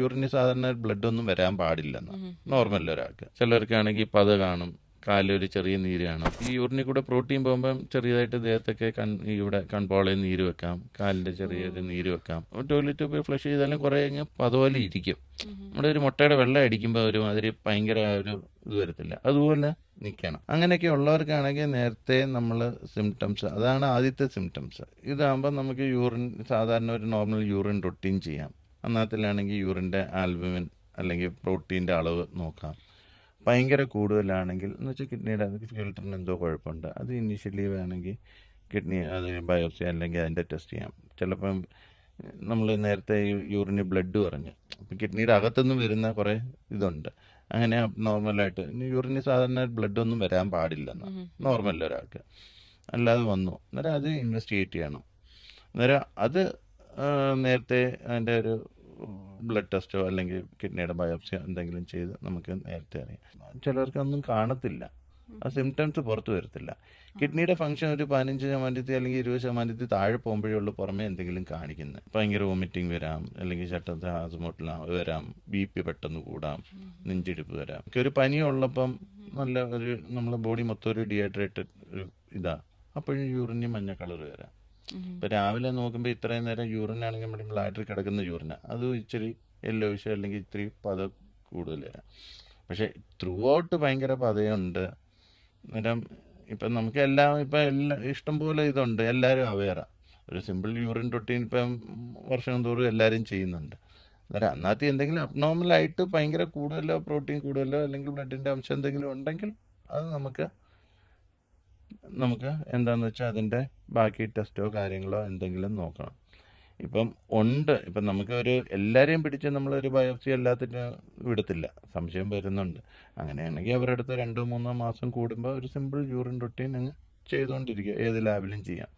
യൂറിന് സാധാരണ ബ്ലഡ് ഒന്നും വരാൻ പാടില്ലെന്ന്. നോർമൽ ഒരാൾക്ക് ചിലർക്കാണെങ്കിൽ പത കാണും കാലൊരു ചെറിയ നീര് കാണും. ഈ യൂറിനിൽ കൂടെ പ്രോട്ടീൻ പോകുമ്പം ചെറിയതായിട്ട് ദേഹത്തൊക്കെ കൺ ഇവിടെ കൺപോളയിൽ നീര് വെക്കാം. കാലിന്റെ ചെറിയൊരു നീര് വെക്കാം. ടോയ്ലറ്റ് പോയി ഫ്ലഷ് ചെയ്താലും കുറെ അങ്ങ് പതുപോലെ ഇരിക്കും. നമ്മുടെ ഒരു മുട്ടയുടെ വെള്ളം അടിക്കുമ്പോൾ ഒരു ഒരുമാതിരി ഭയങ്കര ഒരു ഇത് വരത്തില്ല. അതുപോലെ നിൽക്കണം അങ്ങനെയൊക്കെ ഉള്ളവർക്കാണെങ്കിൽ നേരത്തെ നമ്മൾ സിംറ്റംസ് അതാണ് ആദ്യത്തെ സിംറ്റംസ് ഇതാകുമ്പോൾ നമുക്ക് യൂറിൻ സാധാരണ ഒരു നോർമൽ യൂറിൻ റൊട്ടീൻ ചെയ്യാം. അന്നത്തിലാണെങ്കിൽ യൂറിന്റെ ആൽബുമിൻ അല്ലെങ്കിൽ പ്രോട്ടീന്റെ അളവ് നോക്കാം. ഭയങ്കര കൂടുതലാണെങ്കിൽ എന്ന് വെച്ചാൽ കിഡ്നിയുടെ ഫിൽറ്ററിന് എന്തോ കുഴപ്പമുണ്ട്. അത് ഇനീഷ്യലി വേണമെങ്കിൽ കിഡ്നി അത് ബയോപ്സി അല്ലെങ്കിൽ അതിന്റെ ടെസ്റ്റ് ചെയ്യാം. ചിലപ്പം നമ്മൾ നേരത്തെ യൂറിന് ബ്ലഡ് പറഞ്ഞു. അപ്പം കിഡ്നിയുടെ അകത്തുനിന്ന് വരുന്ന കുറേ ഇതുണ്ട്. അങ്ങനെ നോർമലായിട്ട് യൂറിന് സാധാരണ ബ്ലഡ് ഒന്നും വരാൻ പാടില്ലെന്ന്. നോർമൽ ഒരാൾക്ക്. അല്ലാതെ വന്നു. അന്നേരം അത് ഇൻവെസ്റ്റിഗേറ്റ് ചെയ്യണം. അന്നേരം അത് നേരത്തെ അതിന്റെ ഒരു ബ്ലഡ് ടെസ്റ്റോ അല്ലെങ്കിൽ കിഡ്നിയുടെ ബയോപ്സിയോ എന്തെങ്കിലും ചെയ്ത് നമുക്ക് നേരത്തെ അറിയാം. ചിലർക്കൊന്നും കാണത്തില്ല. ആ സിംറ്റംസ് പുറത്തു വരത്തില്ല. കിഡ്നിയുടെ ഫംഗ്ഷൻ ഒരു പതിനഞ്ച് ശതമാനത്തിൽ അല്ലെങ്കിൽ ഇരുപത് ശതമാനത്തിൽ താഴെ പോകുമ്പോഴേ ഉള്ളൂ പുറമെ എന്തെങ്കിലും കാണിക്കുന്നത് ഭയങ്കര വോമിറ്റിംഗ് വരാം അല്ലെങ്കിൽ ചട്ടത്തെ ഹാസ്മോട്ടിൽ വരാം ബി പി പെട്ടെന്ന് കൂടാം നെഞ്ചിടിപ്പ് വരാം. ഒക്കെ ഒരു പനിയുള്ളപ്പം നല്ല ഒരു നമ്മുടെ ബോഡി മൊത്തം ഒരു ഡീഹൈഡ്രേറ്റഡ് ഒരു ഇതാ. അപ്പോഴും യൂറിന് മഞ്ഞ കളർ വരാം. ഇപ്പൊ രാവിലെ നോക്കുമ്പോൾ ഇത്രയും നേരം യൂറിൻ ആണെങ്കിൽ നമ്മുടെ ബ്ലാഡറിൽ കിടക്കുന്ന യൂറിന. അത് ഇച്ചിരി എല്ലോ വിഷയം അല്ലെങ്കിൽ ഇത്തിരി പത കൂടുതൽ വരാം പക്ഷെ ത്രൂ ഔട്ട് ഭയങ്കര പതയുണ്ട്. അന്നേരം ഇപ്പം നമുക്ക് എല്ലാം ഇപ്പം എല്ലാ ഇഷ്ടംപോലെ ഇതുണ്ട്. എല്ലാവരും അവയറാണ് ഒരു സിമ്പിൾ യൂറിൻ റൊട്ടീൻ ഇപ്പം വർഷം തോറും എല്ലാവരും ചെയ്യുന്നുണ്ട്. അന്നേരം അന്നത്തെ എന്തെങ്കിലും അബ്നോർമൽ ആയിട്ട് ഭയങ്കര കൂടുതലോ പ്രോട്ടീൻ കൂടുതലോ അല്ലെങ്കിൽ ബ്ലഡിന്റെ അംശം എന്തെങ്കിലും ഉണ്ടെങ്കിൽ അത് നമുക്ക് നമുക്ക് എന്താണെന്ന് വെച്ചാൽ അതിന്റെ ബാക്കി ടെസ്റ്റോ കാര്യങ്ങളോ എന്തെങ്കിലും നോക്കണം. ഇപ്പം ഉണ്ട്. ഇപ്പം നമുക്ക് ഒരു എല്ലാവരെയും പിടിച്ച് നമ്മളൊരു ബയോപ്സി എല്ലാത്തിനും വിടത്തില്ല. സംശയം വരുന്നുണ്ട്. അങ്ങനെയാണെങ്കിൽ അവരുടെ അടുത്ത് രണ്ടോ മൂന്നോ മാസം കൂടുമ്പോൾ ഒരു സിമ്പിൾ യൂറിൻ റൊട്ടീൻ അങ്ങ് ചെയ്തുകൊണ്ടിരിക്കുക ഏത് ലാബിലും ചെയ്യാം.